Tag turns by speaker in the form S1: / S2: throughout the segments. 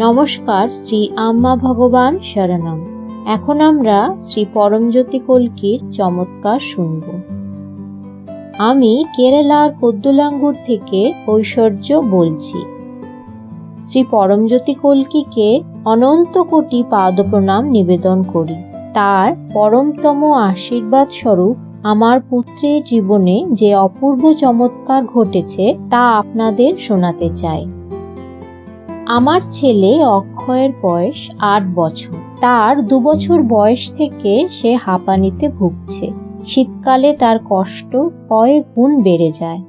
S1: নমস্কার, শ্রী আম্মা ভগবান শরণম। এখন আমরা শ্রী পরমজ্যোতি কলকির চমৎকার শুনব। আমি কেরালার কদ্দুলাঙ্গুর থেকে ঐশ্বর্য বলছি। শ্রী পরমজ্যোতি কলকিকে অনন্ত কোটি পাদপ্রণাম নিবেদন করি। তার পরমতম আশীর্বাদ স্বরূপ আমার পুত্রের জীবনে যে অপূর্ব চমৎকার ঘটেছে তা আপনাদের শোনাতে চাই। আমার ছেলে অক্ষয়ের বয়স আট বছর। তার দু বছর বয়স থেকে সে হাঁপানিতে ভুগছে। শীতকালে তার কষ্ট কয়েক গুণ বেড়ে যায়।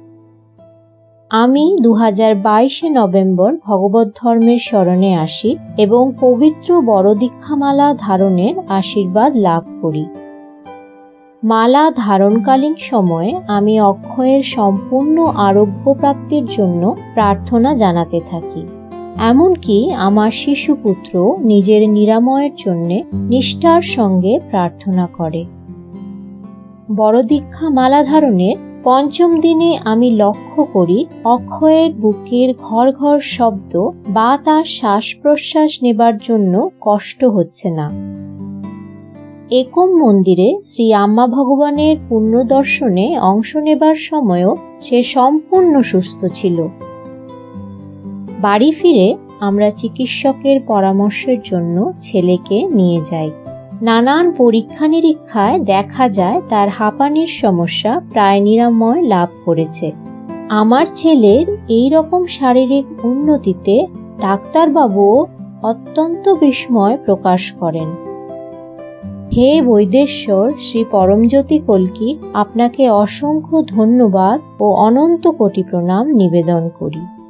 S1: আমি দু হাজার বাইশে নভেম্বর ভগবত ধর্মের স্মরণে আসি এবং পবিত্র বড় দীক্ষামালা ধারণের আশীর্বাদ লাভ করি। মালা ধারণকালীন সময়ে আমি অক্ষয়ের সম্পূর্ণ আরোগ্য প্রাপ্তির জন্য প্রার্থনা জানাতে থাকি। এমনকি আমার শিশুপুত্র নিজের নিরাময়ের জন্যে নিষ্ঠার সঙ্গে প্রার্থনা করে। বড় দীক্ষা মালা ধারণের পঞ্চম দিনে আমি লক্ষ্য করি অক্ষয়ের বুকের ঘর ঘর শব্দ বা তার শ্বাস প্রশ্বাস নেবার জন্য কষ্ট হচ্ছে না। একম মন্দিরে শ্রী আম্মা ভগবানের পুণ্য দর্শনে অংশ নেবার সময়ও সে সম্পূর্ণ সুস্থ ছিল। বাড়ি ফিরে আমরা চিকিৎসকের পরামর্শের জন্য ছেলেকে নিয়ে যাই। নানান পরীক্ষা নিরীক্ষায় দেখা যায় তার হাঁপানির সমস্যা প্রায় নিরাময় লাভ করেছে। আমার ছেলের এই রকম শারীরিক উন্নতিতে ডাক্তারবাবুও অত্যন্ত বিস্ময় প্রকাশ করেন। হে বৈদেশ্বর শ্রী পরমজ্যোতি কল্কি, আপনাকে অসংখ্য ধন্যবাদ ও অনন্ত কোটি প্রণাম নিবেদন করি।